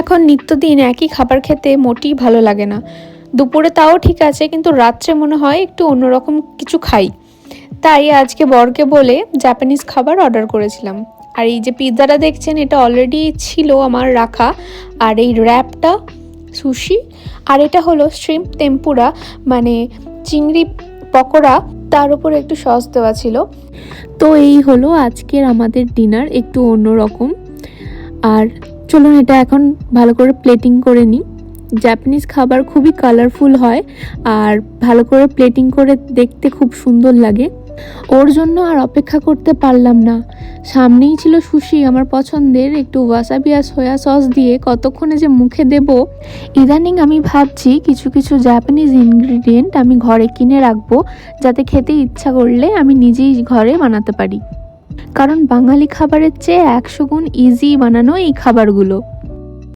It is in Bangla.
এখন নিত্যদিন একই খাবার খেতে মোটেই ভালো লাগে না। দুপুরে তাও ঠিক আছে, কিন্তু রাত্রে মনে হয় একটু অন্যরকম কিছু খাই। তাই আজকে বরকে বলে জাপানিজ খাবার অর্ডার করেছিলাম। আর এই যে পিৎজাটা দেখছেন, এটা অলরেডি ছিল আমার রাখা। আর এই র্যাপটা সুশি আর এটা হলো শ্রিম্প টেম্পুরা মানে চিংড়ি পকোড়া, তার উপর একটু সস দেওয়া ছিল। তো এই হলো আজকের আমাদের ডিনার একটু অন্যরকম। আর চলুন এটা এখন ভালো করে প্লেটিং করে নিই। জাপানিজ খাবার খুবই কালারফুল হয় আর ভালো করে প্লেটিং করে দেখতে খুব সুন্দর লাগে। ওর জন্য আর অপেক্ষা করতে পারলাম না। সামনেই ছিল সুশি আমার পছন্দের একটু ওয়াসাবি আর সয়া সস দিয়ে কতক্ষণে যে মুখে দেব। ইদানিং আমি ভাবছি কিছু কিছু জাপানিজ ইনগ্রিডিয়েন্ট আমি ঘরে কিনে রাখব, যাতে খেতে ইচ্ছা করলে আমি নিজেই ঘরে বানাতে পারি। কারণ বাঙালি খাবারের চেয়ে একশো গুণ ইজি বানানো এই খাবারগুলো।